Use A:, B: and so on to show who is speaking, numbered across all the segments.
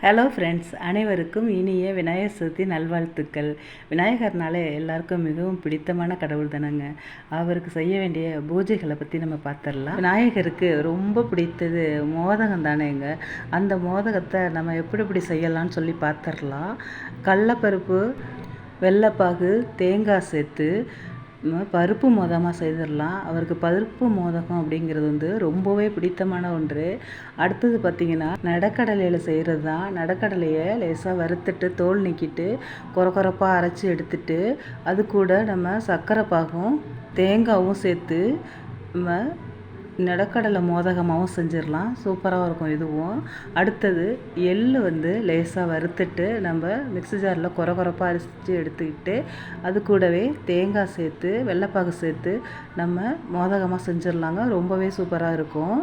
A: Hello friends அனைவருக்கும் இனிய விநாயகர் சதுர்த்தி நல்வாழ்த்துக்கள். விநாயகர்னாலே எல்லாருக்கும் மிகவும் பிடித்தமான கடவுள் தானேங்க. அவருக்கு செய்ய வேண்டிய பூஜைகளை பற்றி நம்ம பார்த்துடலாம் விநாயகருக்கு ரொம்ப பிடித்தது மோதகம் தானேங்க. அந்த மோதகத்தை நம்ம எப்படி எப்படி செய்யலாம்னு சொல்லி பார்த்துடலாம் கடலப்பருப்பு வெள்ளைப்பாகு தேங்காய் சேர்த்து நம்ம பருப்பு மோதமாக செய்திடலாம். அவருக்கு பருப்பு மோதகம் அப்படிங்கிறது வந்து ரொம்பவே பிடித்தமான ஒன்று. அடுத்தது பார்த்திங்கன்னா நடக்கடலையில் செய்கிறது தான். நடக்கடலையை லேசாக வறுத்துட்டு தோல் நீக்கிட்டு குறை குறைப்பாக அரைச்சி எடுத்துட்டு அது கூட நம்ம சர்க்கரை பாகும் தேங்காவும் சேர்த்து நம்ம நிலக்கடலை மோதகமாகவும் செஞ்சிடலாம். சூப்பராகவும் இருக்கும் இதுவும். அடுத்தது எள் வந்து லேசாக வறுத்துட்டு நம்ம மிக்ஸி ஜாரில் குறை குறைப்பாக அரிசி எடுத்துக்கிட்டு அது கூடவே தேங்காய் சேர்த்து வெள்ளைப்பாகு சேர்த்து நம்ம மோதகமாக செஞ்சிடலாங்க. ரொம்பவே சூப்பராக இருக்கும்.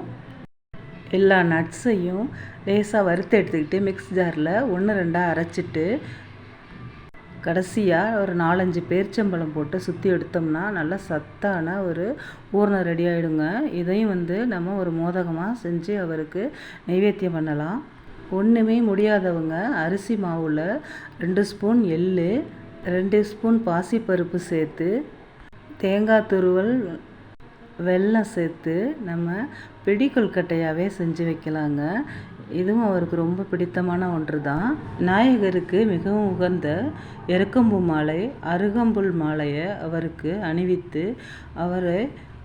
A: எல்லா நட்ஸையும் லேசாக வறுத்து எடுத்துக்கிட்டு மிக்ஸ் ஜாரில் ஒன்று ரெண்டாக அரைச்சிட்டு கடைசியாக ஒரு நாலஞ்சு பேரிச்சம்பழம் போட்டு சுற்றி எடுத்தோம்னா நல்லா சத்தான ஒரு பூர்ணம் ரெடி ஆகிடுங்க இதையும் வந்து நம்ம ஒரு மோதகமாக செஞ்சு அவருக்கு நைவேத்தியம் பண்ணலாம். ஒன்றுமே முடியாதவங்க அரிசி மாவில் ரெண்டு ஸ்பூன் எள் ரெண்டு ஸ்பூன் பாசிப்பருப்பு சேர்த்து தேங்காய் துருவல் வெல்லம் சேர்த்து நம்ம பிடி கொல்கட்டையாகவே செஞ்சு வைக்கலாங்க. இதுவும் அவருக்கு ரொம்ப பிடித்தமான ஒன்று தான் நாயகருக்கு மிகவும் உகந்த எருக்கம்பு மாலை அருகம்புல் மாலையை அவருக்கு அணிவித்து அவரை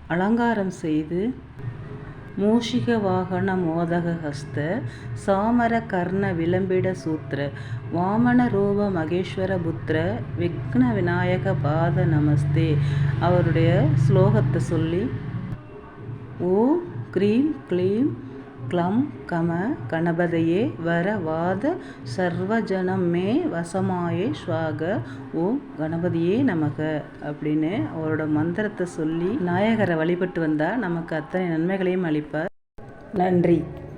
A: அலங்காரம் செய்து மூஷிக வாகன மோதக ஹஸ்த சாமர கர்ண விளம்பிட சூத்திர வாமன ரூப மகேஸ்வர புத்திர விக்ன விநாயக பாத நமஸ்தே அவருடைய ஸ்லோகத்தை சொல்லி ஓ க்ரீம் க்ளீம் க்ளம் கம கணபதையே வர வாத சர்வஜனம் மே வசமாயே ஸ்வாக ஓம் கணபதியே நமக அப்படின்னு அவரோட மந்திரத்தை சொல்லி நாயகரை வழிபட்டு வந்தால் நமக்கு அத்தனை நன்மைகளையும் அளிப்பார். நன்றி.